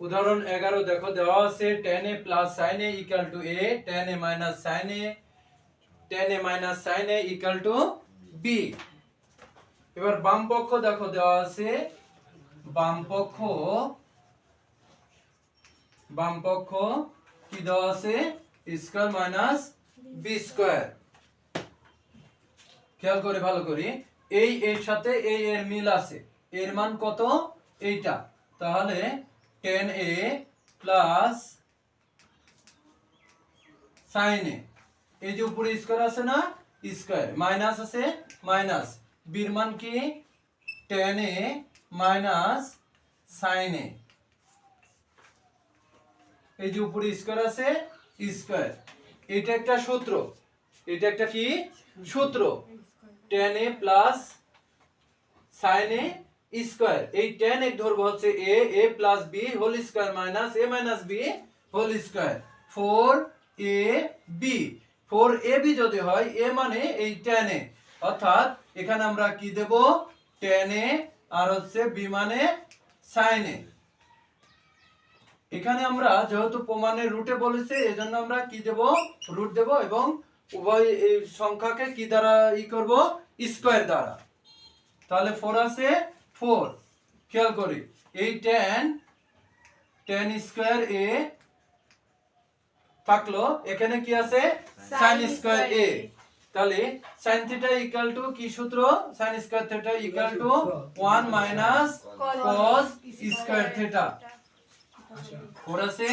উদাহরণ এগারো, দেখো দেওয়া আছে tan A plus sine A equal to A tan A minus sine A tan A minus sine A equal to B এবার বাম পক্ষ, দেখো দেওয়া আছে বাম পক্ষ বাম পক্ষ, কি দেওয়া আছে? স্কয়ার মাইনাস বি স্কয়ার খেয়াল করে, ভালো করি। এই, এর সাথে, এই, এর মিল আছে। এর মান কত? এইটা। তাহলে tan A plus sine A এই যে উপরে স্কয়ার আছে না স্কয়ার মাইনাস আছে মাইনাস বির মান কি? Tan A minus sine A এই যে উপরে স্কয়ার আছে স্কয়ার এটা একটা সূত্র। এটা একটা কি? সূত্র। Tan A plus sine A square. এই টেন এক ধরবো হচ্ছে A A plus B whole square minus A minus B whole square four A B যদি হয় এ মানে এই টেন এ। অর্থাৎ এখানে আমরা কি দেব? টেন এ, আর হচ্ছে বি মানে সাইন এ। এখানে আমরা যেহেতু প্রমাণের রুটে বলেছে, এজন্য আমরা কি দেব? রুট দেব এবং উভয় এই সংখ্যাকে কি দ্বারা ই করব? স্কয়ার দ্বারা। তাহলে ফোর আছে ফোর। খেয়াল করি এই টেন টেন স্কয়ার এ থাকল এখানে কি আছে? সাইন স্কয়ার এ তাহলে সাইন থিটা ইকুয়াল টু কি সূত্র? Sine square theta equal to 1 minus cos square theta four আছে?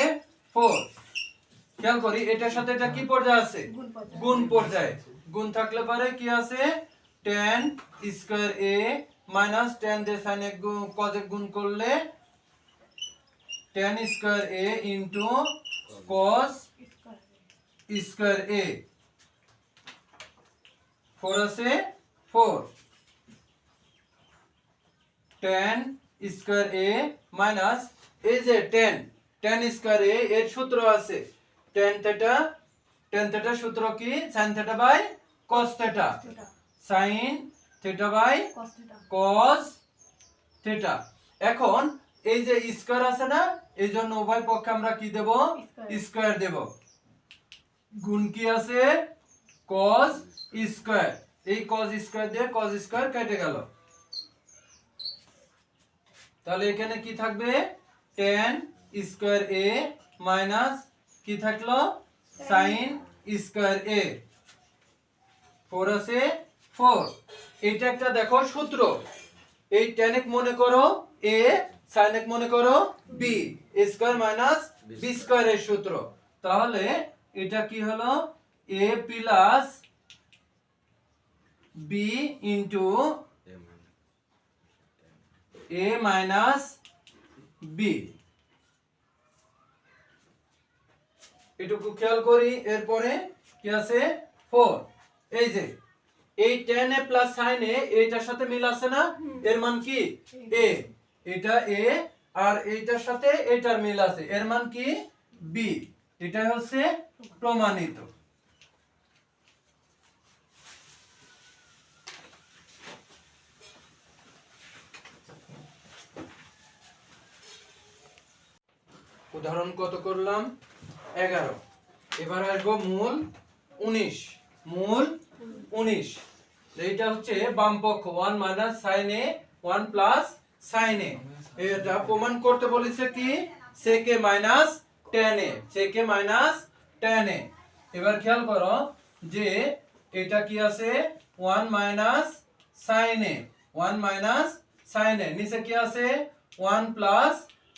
ফোর খেয়াল করি এটার সাথে এটা কি পর্যায়ে আছে? গুণ পর্যায়ে। গুণ থাকলে পারে কি আছে? Tan square A minus tan দিয়ে সাইন এক কজে গুণ করলে tan square A into cos square A four আছে four tan square A minus এই যে টেন টেন স্কয়ার এ এর সূত্র আছে। টেন থেটা টেন থেটা সূত্র কি? Sine theta by cos theta sine theta by cos theta এখন এই যে স্কয়ার আছে না এই জন্য উভয় পক্ষে আমরা কি দেব? স্কয়ার দেব। গুণ কি আছে? Cos স্কয়ার এই cos স্কয়ার দিয়ে cos স্কয়ার কেটে গেল। তাহলে এখানে কি থাকবে? tan স্কয়ার a মাইনাস কি থাকল? Sin. স্কয়ার a 4 আছে? 4 এটা একটা দেখো সূত্র। এই এক মনে করো এ এক মনে করো b square minus b square এর সূত্র। তাহলে এটা কি হলো? A plus B into A minus B এটুকু খেয়াল করি এরপরে কি আছে? ফোর এই যে এই tan A plus sin a এইটার সাথে মিল আছে না? এর মান কি? এ। এটা a আর এইটার সাথে এটার মিল আছে। এর মান কি? b এটা হচ্ছে প্রমাণিত। উদাহরণ কত করলাম? এগারো। এবার আসব মূল উনিশ। মূল উনিশ। এইটা হচ্ছে বাম পক্ষ one minus sine A one plus sine A এটা প্রমাণ করতে বলেছে কি? সেকে মাইনাস টেন এ সেকে মাইনাস টেন এ এবার খেয়াল করো যে এটা কি আছে? One minus sine A one minus sine A নিচে কি আছে? One plus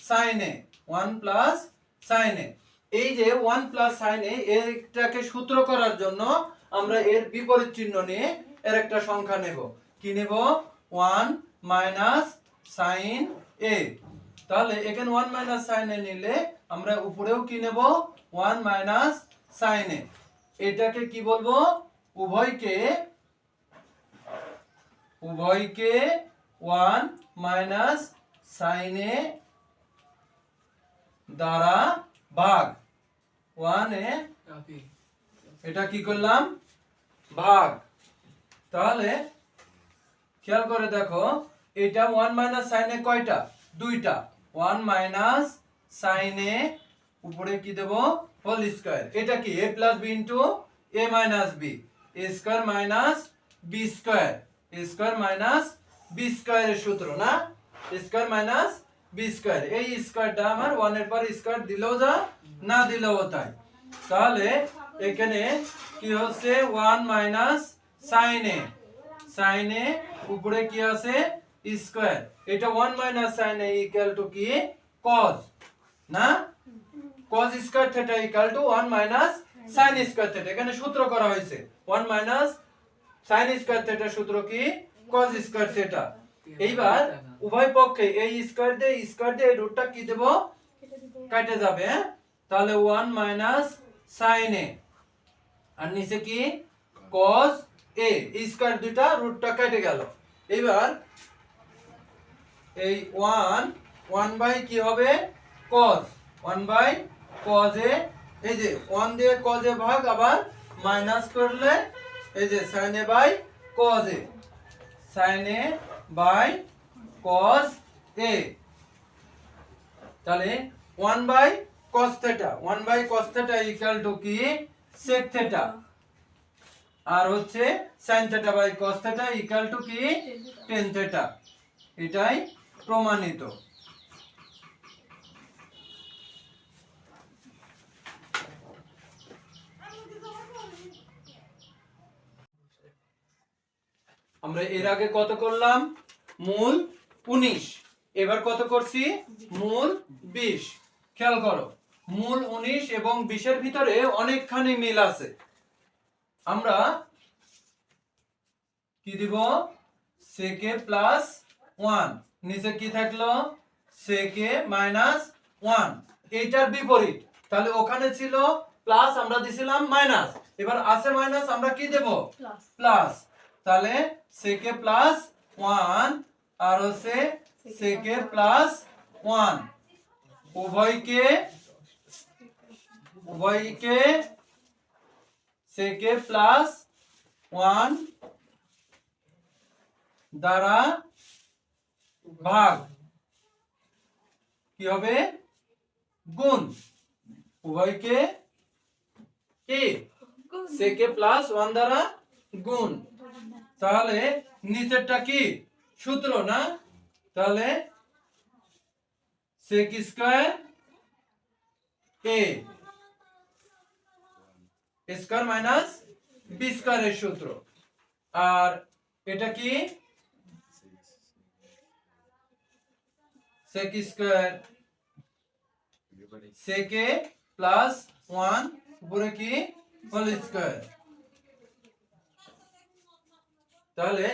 sine A one plus sine A এই যে ওয়ান প্লাস সাইন এ এটাকে সূত্র করার জন্য আমরা এর বিপরীত চিহ্ন নিয়ে এর একটা সংখ্যা নেব। কি নেব? One minus sine A. তাহলে এখানে ওয়ান মাইনাস সাইন এ নিলে আমরা উপরেও কি নেব? One minus sine A. এটাকে কি বলব? উভয়কে উভয়কে ওয়ান মাইনাস সাইন এ দ্বারা ভাগ। ওয়ান এ এটা কি করলাম? ভাগ তাহলে খেয়াল করে দেখো, এটা ওয়ান মাইনাস সাইনে কয়টা? দুইটা। ওয়ান মাইনাস সাইন এ উপরে কি দেব? হোল স্কয়ার এটা কি? a plus B into A minus B A square minus B square A square minus B স্কয়ারের সূত্র, না? স্কয়ার মাইনাস বি স্কয়ার এই স্কয়ারটা আমার ওয়ানের পর স্কয়ার দিলেও যা, না দিলেও তাই। তাহলে এখানে কি হচ্ছে? ওয়ান মাইনাস সাইন সাইন উপরে কি আছে? স্কয়ার। এটা one minus sine A equal to কি? কজ না? cos square theta equal to 1 minus sin square theta এখানে সূত্র করা হয়েছে। 1 মাইনাস sin স্কয়ার থিটা সূত্র কি? cos স্কয়ার থিটা এইবার উভয় পক্ষে এই স্কয়ার দিয়ে স্কয়ার দিয়ে এই রুটটা কি দেব? কেটে যাবে হ্যাঁ? তাহলে ওয়ান মাইনাস sin a আর নিচে কি? cos এ স্কোয়ার দুটা রুটটা কেটে গেল। এবার এই 1 1 বাই কি হবে? cos 1 বাই cos এ এই যে ওয়ান দিয়ে cos a ভাগ, আবার মাইনাস করলে এই যে sin a by cos a sin a by cos A তাহলে one by cos theta 1 by cos theta equal to কি? Sec theta. আর হচ্ছে sin theta by cos theta equal to কি? Tan theta. এটাই প্রমাণিত। আমরা এর আগে কত করলাম? মূল উনিশ। এবার কত করছি? মূল বিশ। খেয়াল করো। মূল উনিশ এবং বিশের ভিতরে অনেকখানি মিল আছে। আমরা কি দিব? সেকে প্লাস ওয়ান নিচে কি থাকল? সেকে মাইনাস ওয়ান এইটার বিপরীত। তাহলে ওখানে ছিল প্লাস আমরা দিছিলাম মাইনাস এবার আছে মাইনাস আমরা কি দেব? প্লাস তাহলে সেকে প্লাস ওয়ান আর হচ্ছে সেকে প্লাস ওয়ান উভয়কে উভয়কে সেকে প্লাস ওয়ান দ্বারা ভাগ কি হবে গুণ উভয়কে কি সেকে প্লাস ওয়ান দ্বারা গুণ তাহলে নিচেরটা কি সূত্র না তাহলে sec square a square minus B স্কয়ারের সূত্র। আর এটা কি? sec square sec a plus 1 উপরে কি? হোল স্কয়ার তাহলে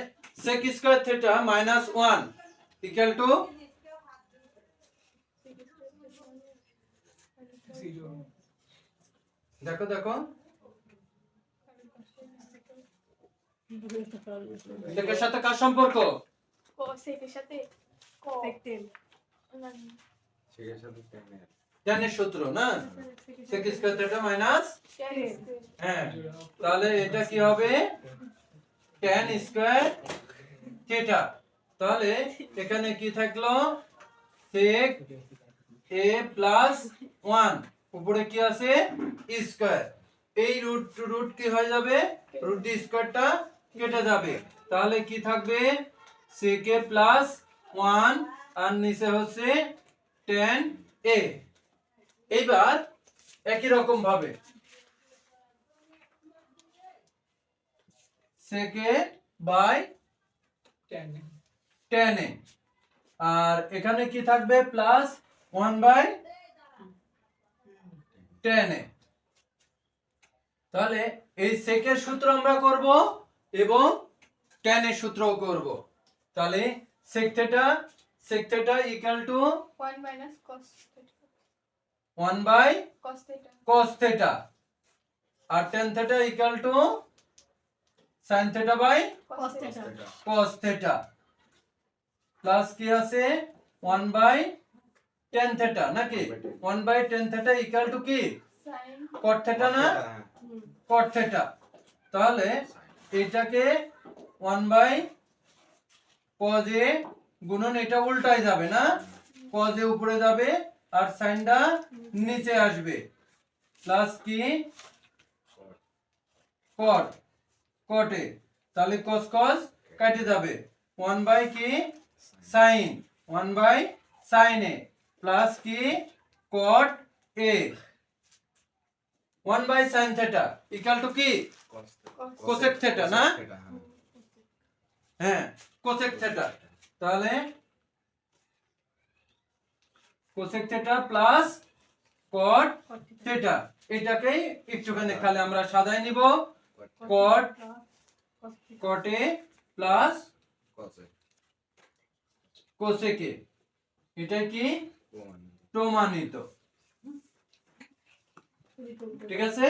sec square theta minus 1 equal to দেখো দেখো। এটার সাথে কার সম্পর্ক? সেকের সাথে। ক? না, জানের সূত্র না? sec square theta minus tan square। হ্যাঁ। তাহলে এটা কি হবে? tan স্কয়ার থিটা তাহলে এখানে কি থাকল? sec a প্লাস 1 উপরে কি আছে? স্কয়ার এই রুট টু রুট কি হয়ে যাবে? রুট দি স্কয়ারটা কেটে যাবে। তাহলে কি থাকবে? a প্লাস 1 আর নিচে হচ্ছে tan a এইবার একই রকম ভাবে। সেকে বাই টেন এ আর এখানে কি থাকবে? Plus one by tan A তাহলে এই সেকের সূত্র আমরা করব এবং টেন এর সূত্রও করব তাহলে sec theta sec theta equal to 1 minus cos theta। One by cos theta। cos আর tan theta equal to sin theta by cos theta। cos theta plus কি আছে 1 by tan theta নাকি 1 by tan theta equal to কি sin cot theta না cot theta তাহলে এটাকে 1 by cos a গুণন, এটা উল্টায় যাবে না? a উপরে যাবে আর সাইনটা নিচে আসবে। প্লাস কি? কট কটে তাহলে কস কস কেটে যাবে। ওয়ান বাই কি? Sine one by sine plus কি? Cot A one by sine theta equal to কি কোসেক থেটা না হ্যাঁ কোসেক থেটা তাহলে cosec theta plus cot theta এটাকেই একটুখানি খালি আমরা সাজাই নিব। কট কটে প্লাস কোসেকে এটা কি? প্রমাণিত। ঠিক আছে?